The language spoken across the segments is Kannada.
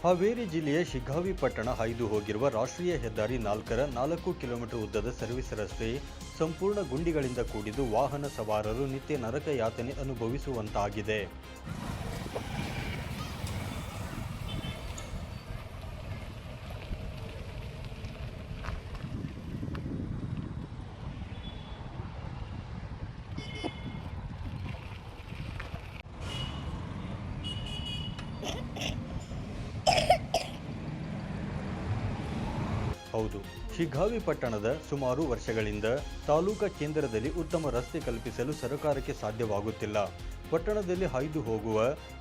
ಹಾವೇರಿ ಜಿಲ್ಲೆಯ ಶಿಗ್ಗಾವಿ ಪಟ್ಟಣ ಹಾಯ್ದು ಹೋಗಿರುವ ರಾಷ್ಟ್ರೀಯ ಹೆದ್ದಾರಿ ನಾಲ್ಕರ ನಾಲ್ಕು ಕಿಲೋಮೀಟರ್ ಉದ್ದದ ಸರ್ವಿಸ್ ರಸ್ತೆ ಸಂಪೂರ್ಣ ಗುಂಡಿಗಳಿಂದ ಕೂಡಿದ್ದು ವಾಹನ ಸವಾರರು ನಿತ್ಯ ನರಕ ಯಾತನೆ ಅನುಭವಿಸುವಂತಾಗಿದೆ. ಹೌದು. ಶಿಗ್ಗಾವಿ ಪಟ್ಟಣದ ಸುಮಾರು ವರ್ಷಗಳಿಂದ ತಾಲೂಕಾ ಕೇಂದ್ರದಲ್ಲಿ ಉತ್ತಮ ರಸ್ತೆ ಕಲ್ಪಿಸಲು ಸರ್ಕಾರಕ್ಕೆ ಸಾಧ್ಯವಾಗುತ್ತಿಲ್ಲ. ಪಟ್ಟಣದಲ್ಲಿ ಹಾಯ್ದು ಹೋಗುವ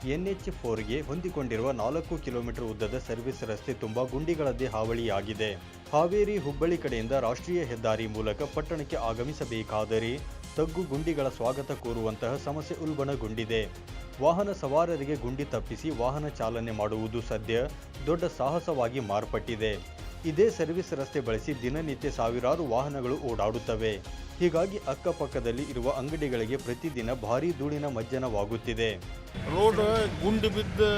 ಎನ್ಎಚ್ ಫೋರ್ಗೆ ಹೊಂದಿಕೊಂಡಿರುವ ನಾಲ್ಕು ಕಿಲೋಮೀಟರ್ ಉದ್ದದ ಸರ್ವಿಸ್ ರಸ್ತೆ ತುಂಬ ಗುಂಡಿಗಳದ್ದೇ ಹಾವಳಿಯಾಗಿದೆ. ಹಾವೇರಿ ಹುಬ್ಬಳ್ಳಿ ಕಡೆಯಿಂದ ರಾಷ್ಟ್ರೀಯ ಹೆದ್ದಾರಿ ಮೂಲಕ ಪಟ್ಟಣಕ್ಕೆ ಆಗಮಿಸಬೇಕಾದರೆ ತಗ್ಗು ಗುಂಡಿಗಳ ಸ್ವಾಗತ ಕೋರುವಂತಹ ಸಮಸ್ಯೆ ಉಲ್ಬಣಗೊಂಡಿದೆ. ವಾಹನ ಸವಾರರಿಗೆ ಗುಂಡಿ ತಪ್ಪಿಸಿ ವಾಹನ ಚಾಲನೆ ಮಾಡುವುದು ಸದ್ಯ ದೊಡ್ಡ ಸಾಹಸವಾಗಿ ಮಾರ್ಪಟ್ಟಿದೆ. ಇದೇ ಸರ್ವಿಸ್ ರಸ್ತೆ ಬಳಸಿ ದಿನನಿತ್ಯ ಸಾವಿರಾರು ವಾಹನಗಳು ಓಡಾಡುತ್ತವೆ. ಹೀಗಾಗಿ ಅಕ್ಕಪಕ್ಕದಲ್ಲಿ ಇರುವ ಅಂಗಡಿಗಳಿಗೆ ಪ್ರತಿದಿನ ಭಾರೀ ಧೂಳಿನ ಮಜ್ಜನವಾಗುತ್ತಿದೆ. ರೋಡ್ ಗುಂಡಿ ಬಿದ್ದು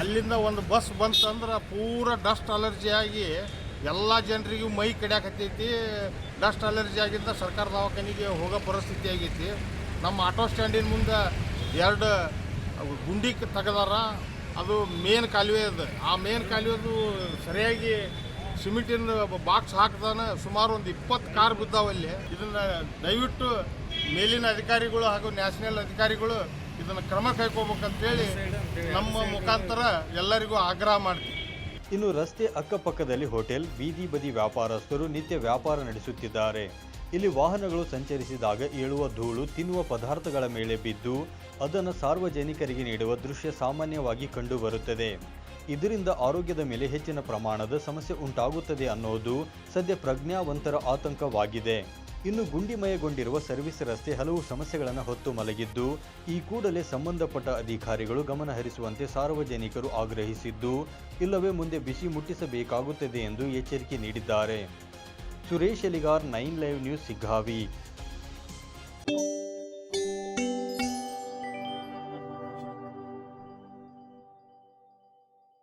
ಅಲ್ಲಿಂದ ಒಂದು ಬಸ್ ಬಂತಂದ್ರೆ ಪೂರ ಡಸ್ಟ್ ಅಲರ್ಜಿ ಆಗಿ ಎಲ್ಲ ಜನರಿಗೂ ಮೈ ಕಡಿಯಾಕತ್ತೈತಿ. ಡಸ್ಟ್ ಅಲರ್ಜಿ ಆಗಿದ್ದ ಸರ್ಕಾರ ದವಾಖಾನಿಗೆ ಹೋಗೋ ಪರಿಸ್ಥಿತಿ ಆಗೈತಿ. ನಮ್ಮ ಆಟೋ ಸ್ಟ್ಯಾಂಡಿನ ಮುಂದೆ ಎರಡು ಗುಂಡಿ ತೆಗೆದಾರ. ಅದು ಮೇನ್ ಕಾಲುವೆ ಅದು. ಆ ಮೇನ್ ಕಾಲುವೆದು ಸರಿಯಾಗಿ ಸಿಮೆಂಟಿನ ಬಾಕ್ಸ್ ಹಾಕ್ದಾನೆ ಸುಮಾರು ಒಂದು ಇಪ್ಪತ್ತು ಕಾರ್ ಬಿದ್ದಾವಲ್ಲಿ ಇದನ್ನ ದಯವಿಟ್ಟು ಮೇಲಿನ ಅಧಿಕಾರಿಗಳು ಹಾಗೂ ನ್ಯಾಷನಲ್ ಅಧಿಕಾರಿಗಳು ಇದನ್ನ ಕ್ರಮ ಕೈಗೊಳ್ಬೇಕಂತೇಳಿ ನಮ್ಮ ಮುಖಾಂತರ ಎಲ್ಲರಿಗೂ ಆಗ್ರಹ ಮಾಡ್ತೀವಿ. ಇನ್ನು ರಸ್ತೆ ಅಕ್ಕಪಕ್ಕದಲ್ಲಿ ಹೋಟೆಲ್, ಬೀದಿ ಬದಿ ವ್ಯಾಪಾರಸ್ಥರು ನಿತ್ಯ ವ್ಯಾಪಾರ ನಡೆಸುತ್ತಿದ್ದಾರೆ. ಇಲ್ಲಿ ವಾಹನಗಳು ಸಂಚರಿಸಿದಾಗ ಏಳುವ ಧೂಳು, ತಿನ್ನುವ ಪದಾರ್ಥಗಳ ಮೇಲೆ ಬಿದ್ದು, ಅದನ್ನು ಸಾರ್ವಜನಿಕರಿಗೆ ನೀಡುವ ದೃಶ್ಯ ಸಾಮಾನ್ಯವಾಗಿ ಕಂಡುಬರುತ್ತದೆ. ಇದರಿಂದ ಆರೋಗ್ಯದ ಮೇಲೆ ಹೆಚ್ಚಿನ ಪ್ರಮಾಣದ ಸಮಸ್ಯೆ ಉಂಟಾಗುತ್ತದೆ ಅನ್ನೋದು ಸದ್ಯ ಪ್ರಜ್ಞಾವಂತರ ಆತಂಕವಾಗಿದೆ. ಇನ್ನು ಗುಂಡಿಮಯಗೊಂಡಿರುವ ಸರ್ವಿಸ್ ರಸ್ತೆ ಹಲವು ಸಮಸ್ಯೆಗಳನ್ನು ಹೊತ್ತು ಮಲಗಿದ್ದು, ಈ ಕೂಡಲೇ ಸಂಬಂಧಪಟ್ಟ ಅಧಿಕಾರಿಗಳು ಗಮನಹರಿಸುವಂತೆ ಸಾರ್ವಜನಿಕರು ಆಗ್ರಹಿಸಿದ್ದು, ಇಲ್ಲವೇ ಮುಂದೆ ಬಿಸಿ ಮುಟ್ಟಿಸಬೇಕಾಗುತ್ತದೆ ಎಂದು ಎಚ್ಚರಿಕೆ ನೀಡಿದ್ದಾರೆ. Suresh Yeligar, nine live news, Shiggavi.